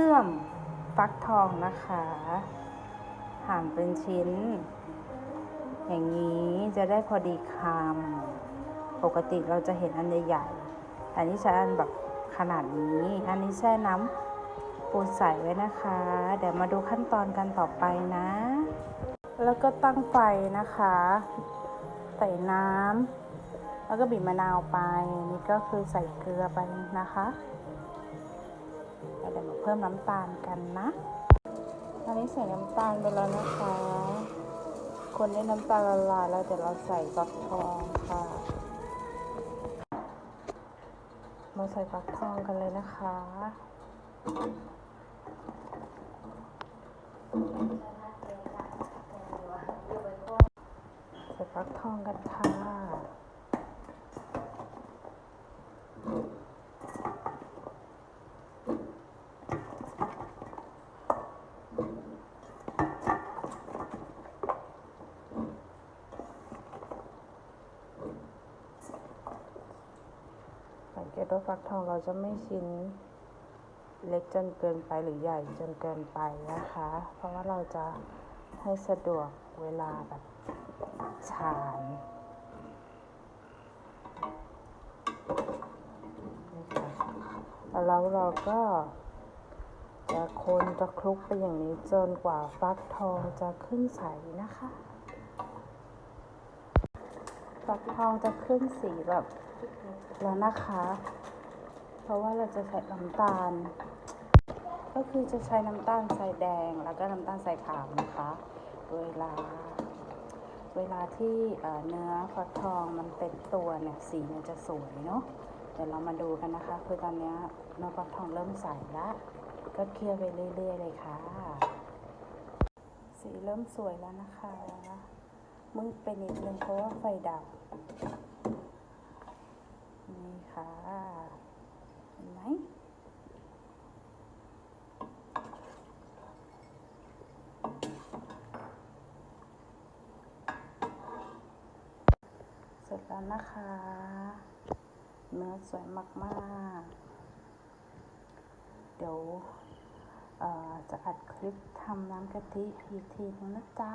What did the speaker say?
ชื่อมฟักทองนะคะหั่นเป็นชิ้น อย่างนี้จะได้พอดีคำปกติเราจะเห็นอันใหญ่ๆอันนี้ใช้อันแบบขนาดนี้ อันนี้แช่น้ำปูใส่ไว้นะคะ เดี๋ยวมาดูขั้นตอนกันต่อไปนะ แล้วก็ตั้งไฟนะคะ ใส่น้ำแล้วก็บีบมะนาวไป นี่ก็คือใส่เกลือไปนะคะ ดี๋ยวมาเพิ่มน้ำตาลกันนะอันนี้ใส่น้ำตาลไปแล้วนะคะ คนได้น้ำตาลละลายแล้วเดี๋ยวเราใส่ฟักทองค่ะ มาใส่ฟักทองกันเลยนะคะใส่ฟักทองกันค่ะ สังเกตว่าฟักทองเราจะไม่ชิ้นเล็กจนเกินไปหรือใหญ่จนเกินไปนะคะ เพราะว่าเราจะให้สะดวกเวลาแบบฉานแล้วเราก็จะคนจะคลุกไปอย่างนี้จนกว่าฟักทองจะขึ้นใสนะคะ ฟักทองจะขึ้นสีแบบแล้วนะคะ เพราะว่าเราจะใส่น้ำตาล ก็คือจะใช้น้ำตาลทรายแดงแล้วก็น้ำตาลทรายขาวนะคะ เวลา เวลาที่เนื้อฟักทองมันเป็นตัวเนี่ยสีมันจะสวยเนาะเดี๋ยวเรามาดูกันนะคะ คือตอนนี้เนื้อฟักทองเริ่มใสล้วก็เคี่ยวไปเรื่อยๆเลยค่ะ สีเริ่มสวยแล้วนะคะ มืดไปนิดนึงเพราะว่าไฟดับ นี่ค่ะ เห็นไหมเสร็จแล้วนะคะ เนื้อสวยมากๆ เดี๋ยวจะอัดคลิปทำน้ำกะทิอีกทีนึงนะจ๊ะ